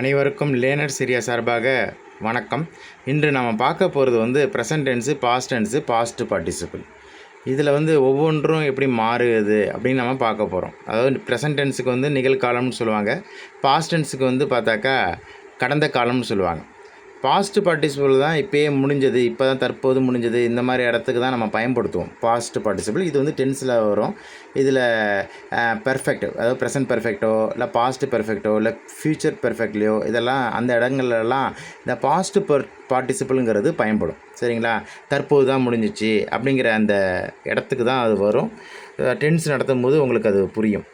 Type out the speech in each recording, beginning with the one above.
அனைவருக்கும் learner Syria சார்பாக வணக்கம். இன்று நம்ம பார்க்க போகிறது வந்து present tense past tense past participle இதில் வந்து ஒவ்வொன்றும் எப்படி மாறுது அப்படின்னு நம்ம பார்க்க போகிறோம் அதாவது ப்ரெசன்ட் டென்ஸுக்கு வந்து நிகழ்காலம்னு சொல்லுவாங்க. பாஸ்ட் டென்ஸுக்கு வந்து பார்த்தாக்கா கடந்த காலம்னு சொல்லுவாங்க. பாஸ்ட் பார்ட்டிசிபிள் தான் இப்போயே முடிஞ்சது இப்போ தான் தற்போது முடிஞ்சது இந்த மாதிரி இடத்துக்கு தான் நம்ம பயன்படுத்துவோம். பாஸ்ட் பார்ட்டிசிபிள் இது வந்து டென்ஸில் வரும். இதில் பெர்ஃபெக்ட் அதாவது ப்ரெசன்ட் பெர்ஃபெக்டோ இல்லை பாஸ்ட் பெர்ஃபெக்டோ இல்லை ஃப்யூச்சர் பெர்ஃபெக்ட்லையோ இதெல்லாம் அந்த இடங்கள்லாம் இந்த பாஸ்ட் பர் பார்ட்டிசிபிளுங்கிறது பயன்படும். சரிங்களா? தற்போது தான் முடிஞ்சிச்சு அப்படிங்கிற அந்த இடத்துக்கு தான் அது வரும். டென்ஸ் நடத்தும் போது உங்களுக்கு அது புரியும்.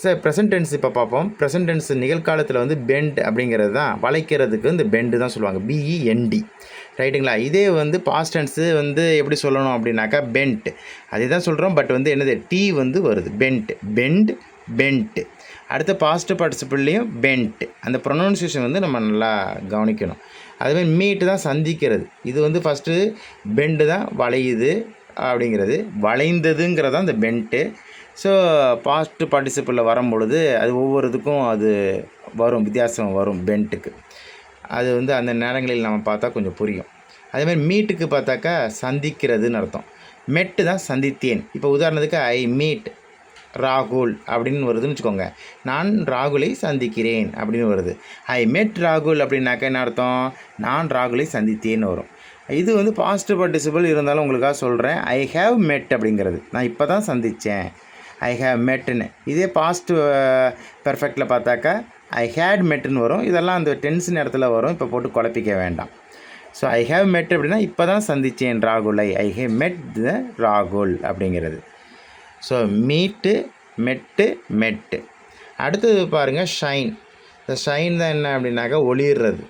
சார் ப்ரெசன்ட் டென்ஸ் இப்போ பார்ப்போம். ப்ரெசன்ட் டென்ஸ் நிகழ்காலத்தில் வந்து பெண்ட் அப்படிங்கிறது தான். வளைக்கிறதுக்கு இந்த பெண்டு தான் சொல்லுவாங்க. பிஇஎன்டி ரைட்டுங்களா இதே வந்து பாஸ்ட் டென்ஸு வந்து எப்படி சொல்லணும் அப்படின்னாக்கா பெண்ட் அதே தான் சொல்கிறோம் பட் வந்து என்னது? டி வந்து வருது. பெண்ட் பெண்ட் பெண்ட் அடுத்த பாஸ்ட் பார்ட்டிசிபிள்லேயும் பெண்ட் அந்த ப்ரொனவுன்சியேஷன் வந்து நம்ம நல்லா கவனிக்கணும். அதுமாதிரி மீட்டு தான் சந்திக்கிறது. இது வந்து ஃபஸ்ட்டு பெண்டு தான் வளையுது. அப்படிங்கிறது வளைந்ததுங்கிறது தான் அந்த பெண்ட்டு ஸோ பாஸ்ட் பார்ட்டிசிபிளில் வரும்பொழுது அது ஒவ்வொரு இதுக்கும் அது வரும் வித்தியாசம் வரும் பெண்ட்டுக்கு அது வந்து அந்த நேரங்களில் நம்ம பார்த்தா கொஞ்சம் புரியும். அதேமாதிரி மீட்டுக்கு பார்த்தாக்கா சந்திக்கிறதுன்னு அர்த்தம். மெட்டு தான் சந்தித்தேன். இப்போ உதாரணத்துக்கு ஐ மீட் ராகுல் அப்படின்னு வருதுன்னு வச்சுக்கோங்க. நான் ராகுலை சந்திக்கிறேன் அப்படின்னு வருது. ஐ மெட் ராகுல் அப்படின்னாக்கா என்ன அர்த்தம்? நான் ராகுலை சந்தித்தேன்னு வரும். இது வந்து பாசிட்டிவ் பார்ட்டிசிபிள் இருந்தாலும் உங்களுக்காக சொல்கிறேன் ஐ ஹேவ் மெட் அப்படிங்கிறது. நான் இப்போ தான் சந்தித்தேன் ஐ ஹேவ் மெட்டுன்னு இதே பாஸ்ட் பெர்ஃபெக்டில் பார்த்தாக்கா ஐ ஹேட் மெட்டுன்னு வரும். இதெல்லாம் அந்த டென்ஸ் நேரத்தில் வரும். இப்போ போட்டு குழப்பிக்க வேண்டாம். ஸோ ஐ ஹேவ் மெட் அப்படின்னா இப்போ தான் சந்தித்தேன் ராகுலை. ஐ ஹேவ் மெட் த ராகுல் அப்படிங்கிறது. ஸோ மீட்டு மெட்டு மெட்டு அடுத்தது பாருங்கள் ஷைன் இந்த ஷைன் தான் என்ன அப்படின்னாக்கா ஒளிர்றது.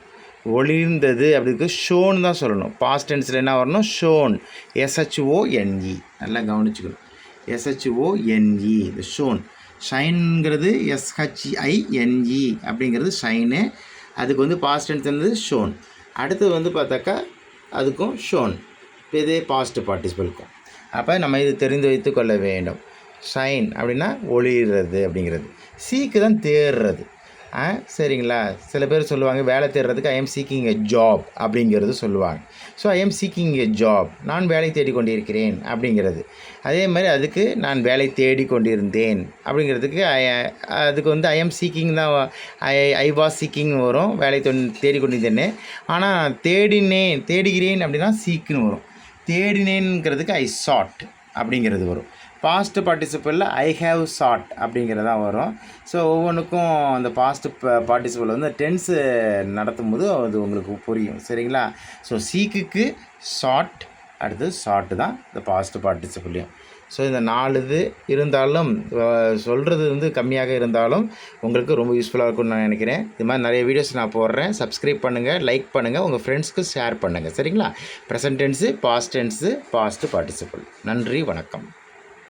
ஒளிர்ந்தது அப்படிக்கு ஷோன் தான் சொல்லணும். பாஸ்ட் டென்ஸில் என்ன வரணும்? ஷோன் எஸ்ஹெச்ஓஎன்இ நல்லா கவனிச்சுக்கணும். எஸ்ஹெச்ஓஎன்இ இது ஷோன் ஷைன்ங்கிறது எஸ்ஹெச்ஐஎன்இ அப்படிங்கிறது ஷைனு அதுக்கு வந்து பாஸ்ட் டென்ஸ் இருந்தது ஷோன் அடுத்தது வந்து பார்த்தாக்கா அதுக்கும் ஷோன் இதே பாஸ்ட் பார்ட்டிசிபிள்க்கும் அப்போ நம்ம இது தெரிந்து வைத்து கொள்ள வேண்டும். ஷைன் அப்படின்னா ஒளிர்றது அப்படிங்கிறது. சீக்கு தான் தேடுறது சரிங்களா? சில பேர் சொல்லுவாங்க வேலை தேடுறதுக்கு I am seeking a job அப்படிங்கிறது சொல்லுவாங்க. So I am seeking a job நான் வேலை தேடிக்கொண்டிருக்கிறேன் அப்படிங்கிறது. அதே மாதிரி அதுக்கு நான் வேலை தேடிக்கொண்டிருந்தேன் அப்படிங்கிறதுக்கு ஐ அதுக்கு வந்து ஐ எம் சீக்கிங் தான் ஐ ஐ வாஸ் சீக்கிங் வரும் வேலை தேடிக்கொண்டிருந்தேன்னு. ஆனால் தேடினேன் தேடுகிறேன் அப்படின்னா சீக்குன்னு வரும். தேடினேங்கிறதுக்கு ஐ சாட் அப்படிங்கிறது வரும். பாஸ்ட் பார்ட்டிசிபிளில் ஐ ஹேவ் சாட் அப்படிங்கிறதா வரும். ஸோ ஒவ்வொன்றுக்கும் அந்த பாஸ்ட் பார்ட்டிசிபிள் வந்து டென்ஸு நடத்தும் போது அது உங்களுக்கு புரியும். சரிங்களா? ஸோ சீக்குக்கு ஷார்ட் அடுத்து ஷார்ட்டு தான் இந்த பாஸ்ட் பார்ட்டிசிபிளையும் ஸோ இந்த நாலு இது இருந்தாலும் சொல்கிறது வந்து கம்மியாக இருந்தாலும் உங்களுக்கு ரொம்ப யூஸ்ஃபுல்லாக இருக்கும்னு நான் நினைக்கிறேன். இது மாதிரி நிறைய வீடியோஸ் நான் போடுறேன். சப்ஸ்கிரைப் பண்ணுங்கள் லைக் பண்ணுங்கள் உங்கள் ஃப்ரெண்ட்ஸ்க்கு ஷேர் பண்ணுங்கள் சரிங்களா? Present tense past tense past participle நன்றி வணக்கம்.